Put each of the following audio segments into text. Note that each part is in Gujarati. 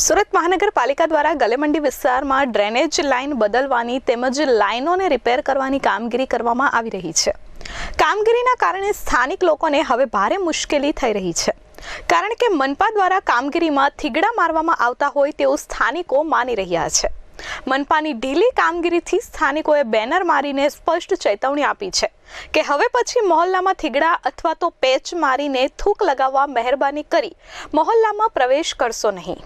સુરત મહાનગરપાલિકા દ્વારા ગલેમંડી વિસ્તારમાં ડ્રેનેજ લાઇન બદલવાની તેમજ લાઇનોને રિપેર કરવાની કામગીરી કરવામાં આવી રહી છે. કામગીરીના કારણે સ્થાનિક લોકોને હવે ભારે મુશ્કેલી થઈ રહી છે. કારણ કે મનપા દ્વારા કામગીરીમાં થીગડા મારવામાં આવતા હોય તેવું સ્થાનિકો માની રહ્યા છે. મનપાની ઢીલી કામગીરીથી સ્થાનિકોએ બેનર મારીને સ્પષ્ટ ચેતવણી આપી છે કે હવે પછી મહોલ્લામાં થીગડા અથવા તો પેચ મારીને થૂક લગાવવા મહેરબાની કરી મહોલ્લામાં પ્રવેશ કરશો નહીં.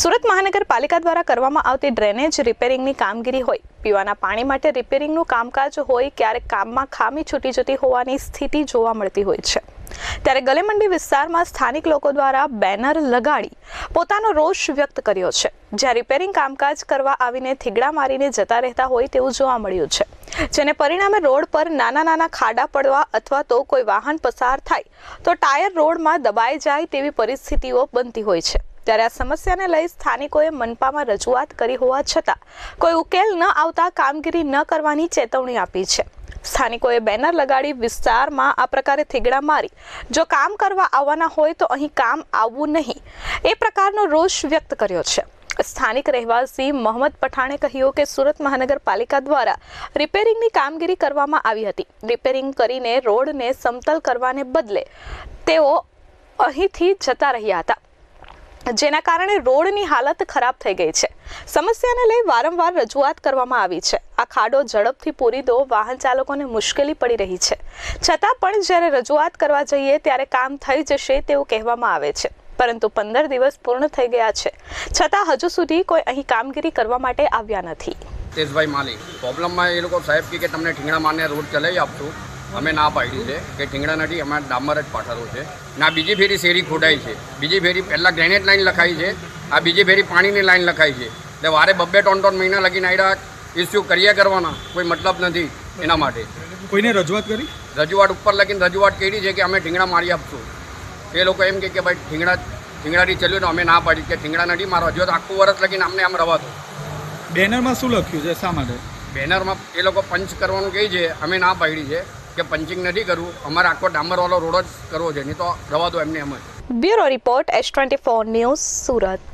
સુરત મહાનગરપાલિકા દ્વારા કરવામાં આવતી ડ્રેનેજ રિપેરિંગની કામગીરી હોય, પીવાના પાણી માટે રિપેરિંગનું કામકાજ હોય, ક્યારેક કામમાં ખામી છૂટી જતી હોવાની સ્થિતિ જોવા મળતી હોય છે. ત્યારે ગલેમંડી વિસ્તારમાં સ્થાનિક લોકો દ્વારા બેનર લગાડી પોતાનો રોષ વ્યક્ત કર્યો છે. જ્યાં રિપેરિંગ કામકાજ કરવા આવીને થીગડા મારીને જતા રહેતા હોય તેવું જોવા મળ્યું છે. જેને પરિણામે રોડ પર નાના નાના ખાડા પડવા અથવા તો કોઈ વાહન પસાર થાય, તો ટાયર રોડમાં દબાઈ જાય તેવી પરિસ્થિતિઓ બનતી હોય છે. ત્યારે આ સમસ્યાને લઈ સ્થાનિકોએ મનપામાં રજૂઆત કરી હોવા છતાં કોઈ ઉકેલ ન આવતા કામગીરી ન કરવાની ચેતવણી આપી છે. સ્થાનિકોએ બેનર લગાડી વિસ્તારમાં આ પ્રકારે થીગડા મારી, જો કામ કરવા આવવાના હોય તો અહીં કામ આવવું નહીં. એ પ્રકારનો રોષ વ્યક્ત કર્યો છે. સ્થાનિક રહેવાસી મોહમ્મદ પઠાણે કહ્યું કે સુરત મહાનગરપાલિકા દ્વારા રિપેરિંગની કામગીરી કરવામાં આવી હતી. રિપેરિંગ કરીને રોડને સમતલ કરવાને બદલે તેઓ અહીંથી જતા રહ્યા હતા. જેના કારણે રોડની હાલત ખરાબ થઈ ગઈ છે. સમસ્યાને લઈ વારંવાર રજૂઆત કરવામાં આવી છે. આ ખાડો ઝડપથી પૂરી દો, વાહન ચાલકોને મુશ્કેલી પડી રહી છે. છતાં પણ જ્યારે રજૂઆત કરવા જઈએ ત્યારે કામ થઈ જશે તેવું કહેવામાં આવે છે. પરંતુ પંદર દિવસ પૂર્ણ થઈ ગયા છે. છતાં હજુ સુધી કોઈ અહીં કામગીરી કરવા માટે આવ્યા નથી. તેજભાઈ માલી પ્રોબ્લમમાં એ લોકો સાહેબ કે તમને ઠીંગણા મારને રોડ ચલાવી આપશું. અમે ના પાડી છે કે ઠીંગડા નથી અમારે ડામર જ પાથરવું છે. ના બીજી ફેરી શેરી ખોડાઈ છે. બીજી ફેરી પહેલાં ગ્રેનેટ લાઇન લખાઈ છે આ બીજી ફેરી પાણીની લાઇન લખાઈ છે. એટલે વારે બબ્બે ત્રણ ત્રણ મહિના લગીને આવ્યા ઇસ્યુ કર્યા કરવાના કોઈ મતલબ નથી એના માટે. કોઈને રજૂઆત કરી? રજૂઆત ઉપર લગીને રજૂઆત કરી છે કે અમે ઠીંગડા મારી આપશું. એ લોકો એમ કે ભાઈ ઠીંગડા ઠીંગડાથી ચલ્યું તો અમે ના પાડી કે ઠીંગડા નથી મારો હજુ આખું વર્ષ લગીને અમને આમ રવા દો બેનરમાં શું લખ્યું છે? શા માટે? બેનરમાં એ લોકો પંચ કરવાનું કહે છે અમે ના પાડી છે. કે પંચિંગ નથી કરવું. અમારે આખો ડામરવાળો રોડ જ કરવો છે. નહીં તો રવા દો એમને એમ જ. Bureau report S twenty four news Surat.